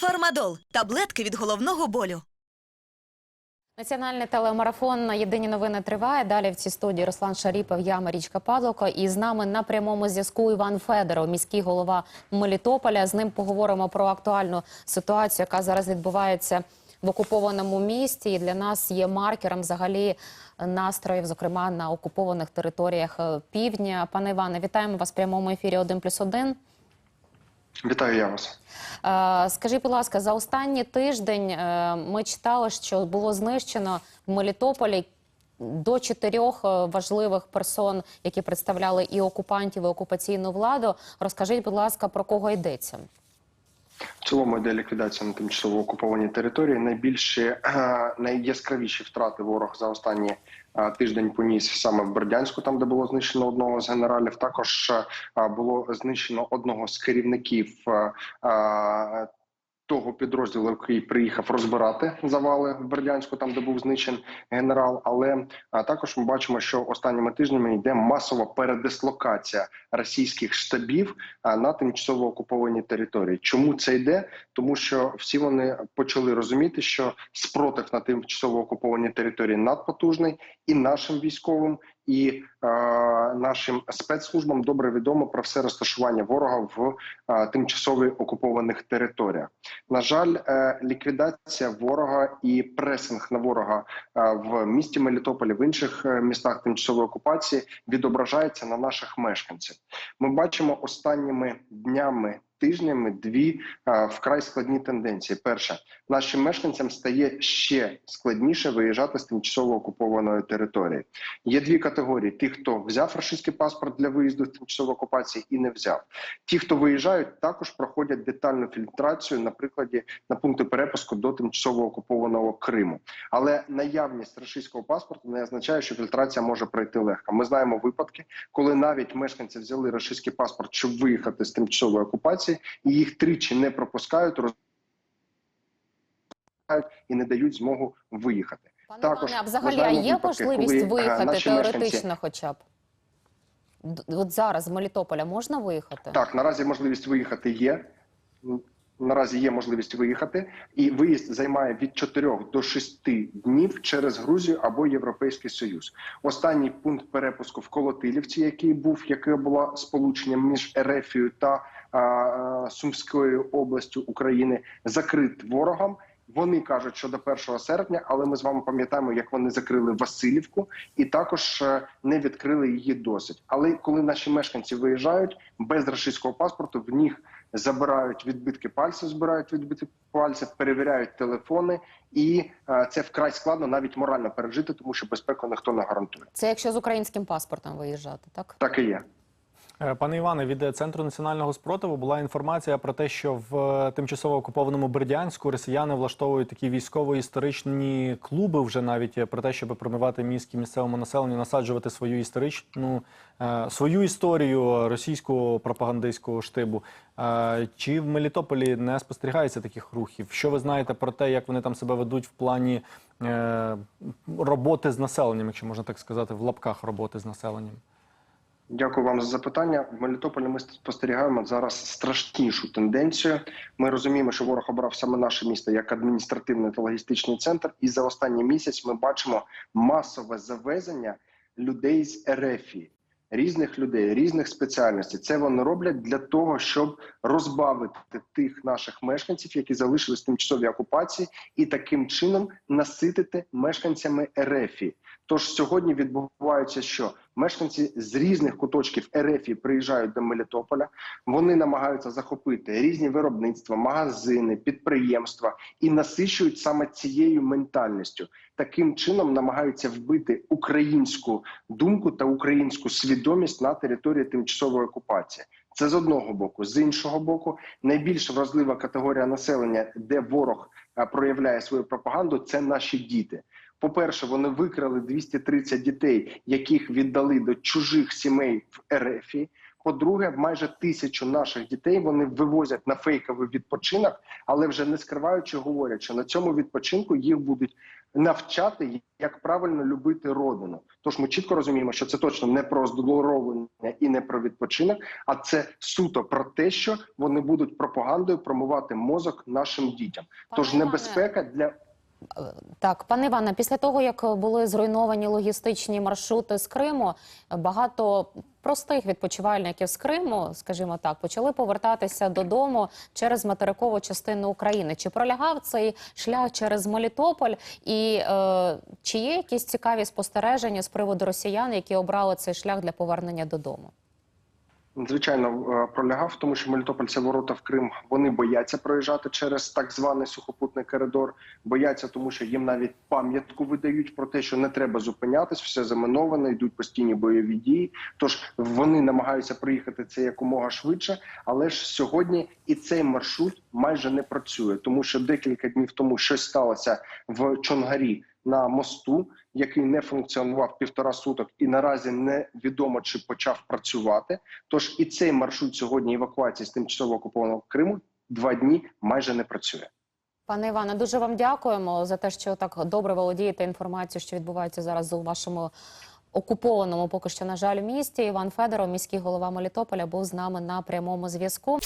Фармадол таблетки від головного болю. Національний телемарафон Єдині новини триває. Далі в цій студії Руслан Шаріпов, я Марічка Падлоко. І з нами на прямому зв'язку Іван Федоров, міський голова Мелітополя. З ним поговоримо про актуальну ситуацію, яка зараз відбувається в окупованому місті. І для нас є маркером взагалі настроїв, зокрема на окупованих територіях е, півдня. Пане Іване, вітаємо вас в прямому ефірі 1 плюс 1. Вітаю я вас. Е, Скажіть, будь ласка, за останній тиждень е, ми читали, що було знищено в Мелітополі до чотирьох е, важливих персон, які представляли і окупантів, і окупаційну владу. Розкажіть, будь ласка, про кого йдеться? В цілому йде ліквідація на тимчасово окупованій території. Найбільші е, найяскравіші втрати ворог за останні е, тиждень поніс саме в Бердянську, там де було знищено одного з генералів. Також е, було знищено одного з керівників. Того підрозділу, який приїхав розбирати завали в Бердянську, там де був знищений генерал. Але а, також ми бачимо, що останніми тижнями йде масова передислокація російських штабів на тимчасово окупованій території. Чому це йде? Тому що всі вони почали розуміти, що спротив на тимчасово окупованій території надпотужний і нашим військовим, і е, нашим спецслужбам добре відомо про все розташування ворога в е, тимчасово окупованих територіях. На жаль, е, ліквідація ворога і пресинг на ворога е, в місті Мелітополі в інших е, містах тимчасової окупації відображається на наших мешканців. Ми бачимо останніми днями. Тижнями дві е, вкрай складні тенденції. Перша нашим мешканцям стає ще складніше виїжджати з тимчасово окупованої території. Є дві категорії: ті, хто взяв російський паспорт для виїзду з тимчасової окупації і не взяв. Ті, хто виїжджають, також проходять детальну фільтрацію на прикладі на пункти перепуску до тимчасово окупованого Криму. Але наявність російського паспорту не означає, що фільтрація може пройти легко. Ми знаємо випадки, коли навіть мешканці взяли російський паспорт, щоб виїхати з тимчасової окупації, і їх тричі не пропускають, роз- і не дають змогу виїхати. Пане Також Іване, а взагалі а є випадки, можливість коли, е, виїхати теоретично, мешканці- хоча б от зараз з Мелітополя можна виїхати? Так, наразі можливість виїхати є. Наразі є можливість виїхати, і виїзд займає від 4 до 6 днів через Грузію або Європейський Союз. Останній пункт перепуску в Колотилівці, який був, яке було сполученням між Ерефією та Сумською областю України, закрит ворогам. Вони кажуть, що до 1 серпня, але ми з вами пам'ятаємо, як вони закрили Васильівку і також е, не відкрили її досить. Але коли наші мешканці виїжджають без російського паспорту, в них забирають відбитки пальців, збирають відбитки пальців, перевіряють телефони, і е, це вкрай складно навіть морально пережити, тому що безпеку ніхто не гарантує. Це якщо з українським паспортом виїжджати, так? Так і є. Е, Пане Іване, від центру національного спротиву була інформація про те, що в е, тимчасово окупованому Бердянську росіяни влаштовують такі військово-історичні клуби, вже навіть е, про те, щоб промивати мізки місцевому населенню, насаджувати свою історичну свою історію російського пропагандистського штибу. Чи в Мелітополі не спостерігається таких рухів? Що ви знаєте про те, як вони там себе ведуть в плані роботи з населенням, якщо можна так сказати, в лапках роботи з населенням? Дякую вам за запитання. В Мелітополі ми спостерігаємо зараз страшнішу тенденцію. Ми розуміємо, що ворог обрав саме наше місто як адміністративний та логістичний центр. І за останній місяць ми бачимо масове завезення людей з Ерефії. Різних людей, різних спеціальностей. Це вони роблять для того, щоб розбавити тих наших мешканців, які залишились в тимчасовій окупації, і таким чином наситити мешканцями Ерефії. Тож сьогодні відбувається, що мешканці з різних куточків РФ приїжджають до Мелітополя. Вони намагаються захопити різні виробництва, магазини, підприємства і насичують саме цією ментальністю. Таким чином намагаються вбити українську думку та українську свідомість на території тимчасової окупації. Це з одного боку, з іншого боку, найбільш вразлива категорія населення, де ворог е, проявляє свою пропаганду, це наші діти. По-перше, вони викрали 230 дітей, яких віддали до чужих сімей в РФ. По-друге, майже тисячу наших дітей вони вивозять на фейковий відпочинок, але вже не скриваючи, говорять, що на цьому відпочинку їх будуть навчати, як правильно любити родину. Тож ми чітко розуміємо, що це точно не про оздоровлення і не про відпочинок, а це суто про те, що вони будуть пропагандою промивати мозок нашим дітям. Тож небезпека для Так, пане Іване, після того як були зруйновані логістичні маршрути з Криму, багато простих відпочивальників з Криму, скажімо так, почали повертатися додому через материкову частину України. Чи пролягав цей шлях через Мелітополь? І е, чи є якісь цікаві спостереження з приводу росіян, які обрали цей шлях для повернення додому? Звичайно, е, пролягав, тому що Мелітополь це ворота в Крим. Вони бояться проїжджати через так званий сухопутний коридор. Бояться, тому що їм навіть пам'ятку видають про те, що не треба зупинятись, все заминовано, йдуть постійні бойові дії. Тож вони намагаються приїхати це якомога швидше. Але ж сьогодні і цей маршрут майже не працює, тому що декілька днів тому щось сталося в Чонгарі на мосту, який не функціонував півтора суток, і наразі невідомо чи почав працювати. Тож і цей маршрут сьогодні евакуації з тимчасово окупованого Криму два дні майже не працює. Пане Іване, дуже вам дякуємо за те, що так добре володієте інформацією, що відбувається зараз у вашому окупованому, поки що на жаль, місті. Іван Федоров, міський голова Мелітополя, був з нами на прямому зв'язку.